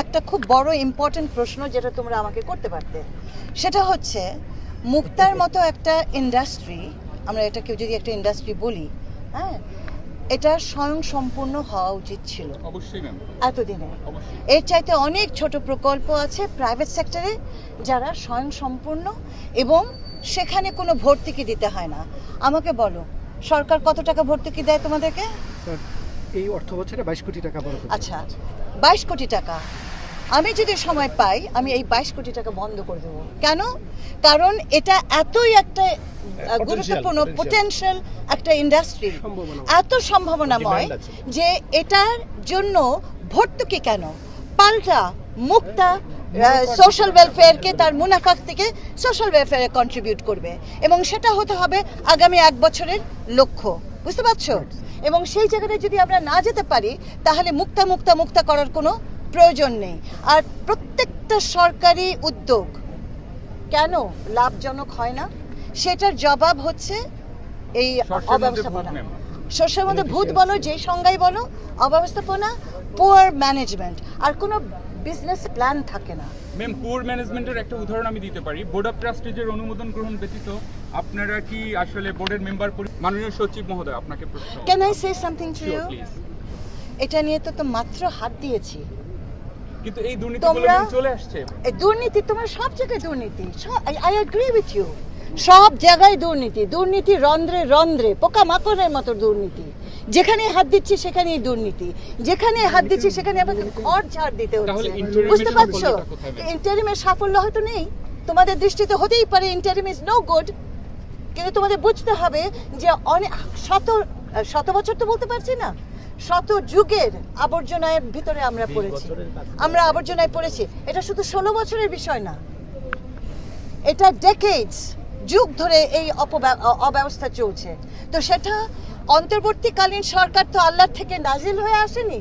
একটা খুব বড় ইম্পর্টেন্ট প্রশ্ন যেটা তোমরা আমাকে করতে পারতে। সেটা হচ্ছে মুক্তার মতো একটা ইন্ডাস্ট্রি আমরা এটাকে যদি একটা ইন্ডাস্ট্রি বলি হ্যাঁ এটা স্বয়ং সম্পূর্ণ হওয়া উচিত ছিল। অবশ্যই এতদিনে। এর চাইতে অনেক ছোট প্রকল্প আছে প্রাইভেট সেক্টরে যারা স্বয়ং সম্পূর্ণ এবং সেখানে কোনো ভর্তুকি দিতে হয় না। আমাকে বলো সরকার কত টাকা ভর্তুকি দেয় তোমাদেরকে? স্যার এই অর্থ বছরে বাইশ কোটি টাকা বরাদ্দ আচ্ছা বাইশ কোটি টাকা। আমি যদি সময় পাই আমি এই বাইশ কোটি টাকা বন্ধ করে দেবো। কেন? কারণ এটা এতই একটা গুরুত্বপূর্ণ পোটেনশিয়াল একটা ইন্ডাস্ট্রি সম্ভাবনা। এত সম্ভাবনাময় যে এটার জন্য ভর্তুকি কেন? পাল্টা মুক্তা সোশ্যাল ওয়েলফেয়ারকে তার মুনাফা থেকে সোশ্যাল ওয়েলফেয়ারে কন্ট্রিবিউট করবে। এবং সেটা হতে হবে আগামী এক বছরের লক্ষ্য। বুঝতে পারছ? এবং সেই জায়গাটায় যদি আমরা না যেতে পারি তাহলে মুক্তা মুক্তা মুক্তা করার কোনো প্রয়োজন নেই। আর প্রত্যেকটা সরকারি উদ্যোগ কেন লাভজনক হয় না? সেটার জবাব হচ্ছে এই অব্যবস্থাপনা। শস্যের মধ্যে ভূত বলো যে সংজ্ঞাই বলো অব্যবস্থাপনা পুয়ার ম্যানেজমেন্ট আর কোনো বিজনেস প্ল্যান থাকে না। ম্যাম পুর ম্যানেজমেন্টের একটা উদাহরণ আমি দিতে পারি। বোর্ড অফ ট্রাস্টিজের অনুমোদন গ্রহণ ব্যতীত আপনারা কি আসলে বোর্ডের মেম্বার মাননীয় সচিব মহোদয় আপনাকে প্রশ্ন can I say something to you এটা নিয়ে তো তো মাত্র হাত দিয়েছি। কিন্তু এই দুর্নীতিগুলো চলে আসছে। এই দুর্নীতি তোমার সব জায়গায় দুর্নীতি। আই অ্যাগ্রি উইথ ইউ সব জায়গায় দুর্নীতি। দুর্নীতি রন্ধ্রে রন্ধ্রে পোকা মাকড়ের মতো দুর্নীতি। যেখানে হাত দিচ্ছি সেখানেই দুর্নীতি। যেখানে হাত দিচ্ছি সেখানে আমাকে ঘর ঝাড় দিতে হচ্ছে। বুঝতে পারছ? ইন্টারিমের সাফল্য হয়তো নেই। তোমাদের দৃষ্টিতে হতেই পারে ইন্টারিম ইজ নো গুড কিন্তু তোমাদের বুঝতে হবে যে অনেক শত শত বছর তো বলতে পারছি না। শত যুগের আবর্জনার ভিতরে আমরা পড়েছি। আমরা আবর্জনায় পড়েছি। এটা শুধু ষোলো বছরের বিষয় না। এটা ডেকেডস যুগ ধরে এই অপব্যব- অ- অব্যবস্থা চলছে। তো সেটা অন্তর্বর্তীকালীন সরকার তো আল্লাহর থেকে নাজিল হয়ে আসেনি?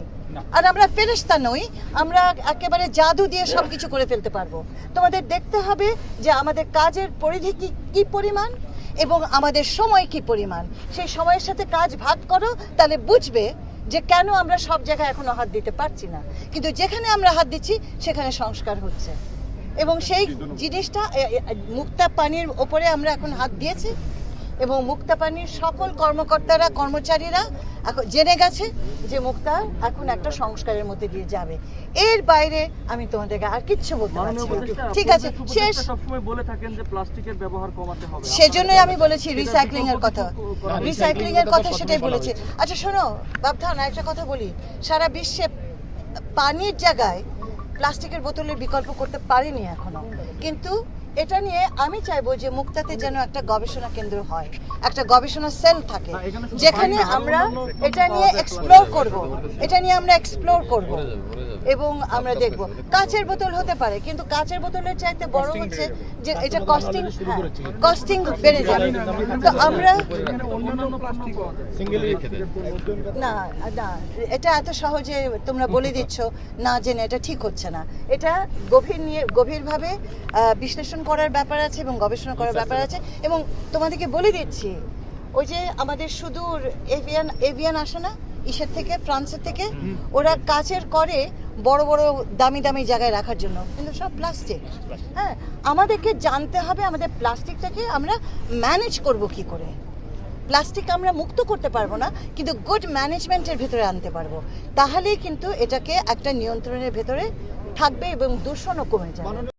আর আমরা ফেরেশতা নই আমরা একেবারে জাদু দিয়ে সব কিছু করে ফেলতে পারব। তোমাদের দেখতে হবে যে আমাদের কাজের পরিধি কি কি পরিমাণ এবং আমাদের সময় কি পরিমাণ। সেই সময়ের সাথে কাজ ভাগ করো তাহলে বুঝবে যে কেন আমরা সব জায়গায় এখনও হাত দিতে পারছি না। কিন্তু যেখানে আমরা হাত দিচ্ছি সেখানে সংস্কার হচ্ছে। এবং সেই জিনিসটা মুক্তা পানির ওপরে আমরা এখন হাত দিয়েছি। এবং মুক্তা পানির সকল কর্মকর্তারা কর্মচারীরা এখন জেনে গেছে যে মুক্তা এখন একটা সংস্কারের মধ্যে দিয়ে যাবে। এর বাইরে আমি তোমাদেরকে আর কিচ্ছু বলতে পারছি ঠিক আছে শেষ। সবসময় বলে থাকেন যে প্লাস্টিকের ব্যবহার কমাতে হবে। সেজন্যই আমি বলেছি রিসাইক্লিং এর কথা। রিসাইক্লিং এর কথা সেটাই বলেছি। আচ্ছা শোনো বাবধান একটা কথা বলি। সারা বিশ্বে পানির জায়গায় প্লাস্টিকের বোতলের বিকল্প করতে পারিনি এখনও। কিন্তু এটা নিয়ে আমি চাইব যে মুক্তাতে যেন একটা গবেষণা কেন্দ্র হয় একটা গবেষণা সেল থাকে শুধু যেখানে আমরা এটা নিয়ে এক্সপ্লোর করব এটা নিয়ে আমরা এক্সপ্লোর করব এবং আমরা দেখব। কাচের বোতল হতে পারে কিন্তু কাচের বোতলের চাইতে বড় হচ্ছে যে এটা কস্টিং কস্টিং বেড়ে যাবে। তো আমরা। না না এটা এত সহজে তোমরা বলে দিচ্ছ না জেনে এটা ঠিক হচ্ছে না। এটা গভীর নিয়ে গভীরভাবে আহ, বিশ্লেষণ করার ব্যাপার আছে এবং গবেষণা করার ব্যাপার আছে এবং তোমাদেরকে বলে দিচ্ছি ওই যে আমাদের সুদূর এভিয়ান এভিয়ান আসে না ইসের থেকে ফ্রান্সের থেকে ওরা কাচের করে বড় বড় দামি দামি জায়গায় রাখার জন্য। কিন্তু সব প্লাস্টিক হ্যাঁ আমাদেরকে জানতে হবে আমাদের প্লাস্টিকটাকে আমরা ম্যানেজ করব কি করে। প্লাস্টিক আমরা মুক্ত করতে পারব না কিন্তু গুড ম্যানেজমেন্টের ভেতরে আনতে পারব। তাহলেই কিন্তু এটাকে একটা নিয়ন্ত্রণের ভেতরে থাকবে এবং দূষণও কমে যাবে।